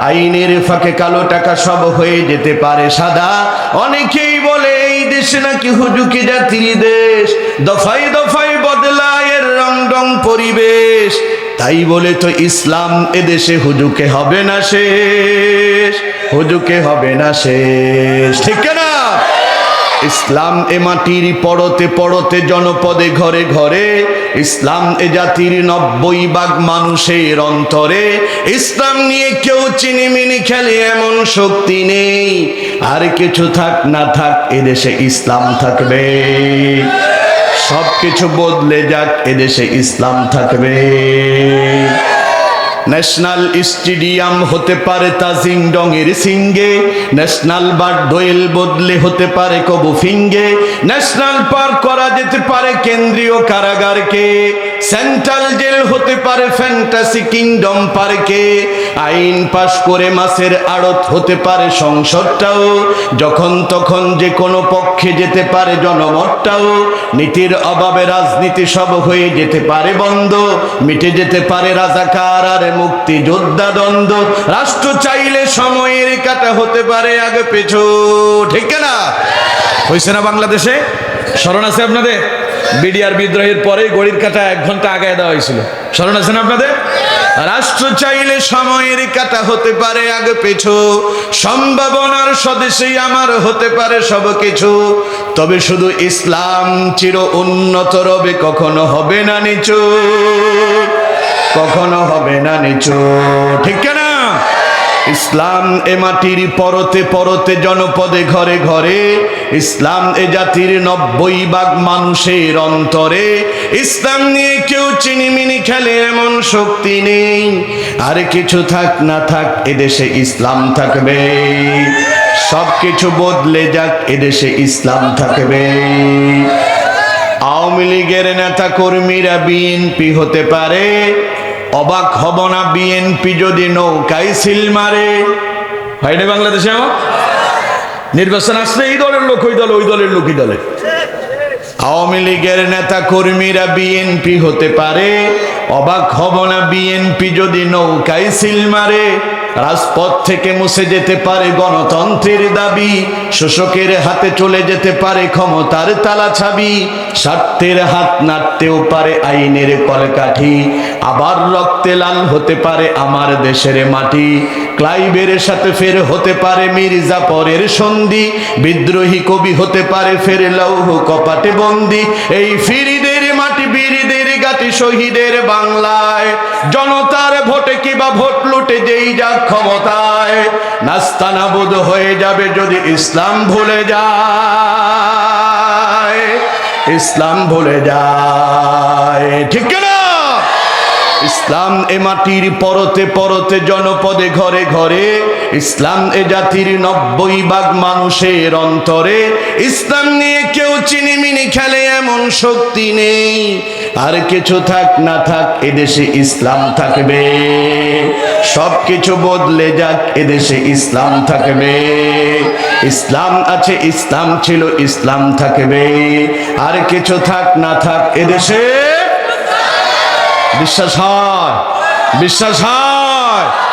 আইনের ফাঁকে কালো টাকা সব হয়ে যেতে পারে সাদা। অনেকেই বলে এই দেশ নাকি হুজুকি জাতির দেশ। দফাই দফাই বদলায় এর রং রং পরিবেশ। তাই বলে তো ইসলাম এদেশে হুজুকে হবে না শেষ। হুজুকে হবে না শেষ। ঠিক না ইসলাম এ মাটির পড়তে পড়তে জনপদে ঘরে ঘরে, ইসলাম এ জাতির নব্বই ভাগ মানুষের অন্তরে। ইসলাম নিয়ে কেউ চিনিমিনি খেলে এমন শক্তি নেই। আর কিছু থাক না থাক, এদেশে ইসলাম থাকবে। সব কিছু বদলে যাক, এদেশে ইসলাম থাকবে। ন্যাশনাল স্টেডিয়াম হতে পারে তাজিং ডঙের সিঙ্গে ন্যাশনাল বার দোয়েল বদলে হতে পারে কবু ফিঙ্গে ন্যাশনাল পার্ক করা যেতে পারে কেন্দ্রীয় কারাগারকে, সেন্ট্রাল জেল হতে পারে ফ্যান্টাসি কিংডম পার্কে, আইন পাশ করে মাসের আড়ত হতে পারে সংসদটাও, যখন তখন যে কোনো পক্ষে যেতে পারে জনমতটাও নীতির অভাবে রাজনীতি সব হয়ে যেতে পারে বন্ধ, মিটে যেতে পারে রাজাকার আর মুক্তি যোদ্ধা দ্বন্দ্ব। রাষ্ট্র চাইলে সময়ের কাটা হতে পারে আগে পেছো, ঠিক না? হয়েছে না বাংলাদেশে? স্মরণ আছে আপনাদের? বিডিআর বিদ্রোহের পরে গড়ির কাটা এক ঘণ্টা আগে দেওয়া হয়েছিল। স্মরণ আছে না আপনাদের? রাষ্ট্র চাইলে সময়ের কাটা হতে পারে আগে পেছো, সম্ভাবনার স্বদেশেই আমার হতে পারে সব কিছু। তবে শুধু ইসলাম চির উন্নত রবে, কখনো হবে না নিচু। কখনো হবে না নিচু। ঠিক না ইসলাম এ মাটির পরতে পরতে জনপদে ঘরে ঘরে, ইসলাম এ জাতির নব্বই ভাগ মানুষের অন্তরে। ইসলাম নিয়ে কেউ চিনিমিনি খেলে এমন শক্তি নেই। আর কিছু থাক না থাক, এদেশে ইসলাম থাকবে। সব কিছু বদলে যাক, এদেশে ইসলাম থাকবে। আওয়ামী লীগের নেতা কর্মীরা বিএনপি হতে পারে, অবাক হব না বিএনপি যদি নৌকায় সিল মারে। হয় না বাংলাদেশে নির্বাচন আসলে এই দলের লোক, ওই দল, ওই দলের লোক দলে। আওয়ামী লীগের নেতা কর্মীরা বিএনপি হতে পারে, অবাক হব না বিএনপি যদি নৌকায় সিল মারে। রাজপথ থেকে মুছে যেতে পারে গণতন্ত্রের দাবি, শোষকের হাতে চলে যেতে পারে ক্ষমতার তালা ছাবি, স্বার্থের হাত নাড়তেও পারে আইনের কলকাঠি, আবার রক্তে লাল হতে পারে আমার দেশের মাটি ক্লাইবের সাথে ফের হতে পারে মির্জাপরের সন্ধি, বিদ্রোহী কবি হতে পারে ফের লৌহ কপাটে বন্দি, এই ফিরিদের মাটি বীরদের গাটি শহীদের বাংলায়। জনতার ভোটে কিবা ভোট লুটে যেই ক্ষমতায়, নাস্তানাবুদ হয়ে যাবে যদি ইসলাম ভুলে যায়। ইসলাম ভুলে যায়। ঠিক না? ইসলাম এ মাটির পরতে পরতে জনপদে ঘরে ঘরে ইসলাম এ জাতির নব্বই ভাগ মানুষের অন্তরে ইসলাম নিয়ে কেউ চিনিমিনি খেলে এমন শক্তি নেই। আর কিছু থাক না থাক, এদেশে ইসলাম থাকবে। সব কিছু বদলে যাক, এদেশে ইসলাম থাকবে। ইসলাম আছে, ইসলাম ছিল, ইসলাম থাকবে। আর কিছু থাক না থাক, এদেশে বিশ্বাস হয় বিশ্বাস হয়।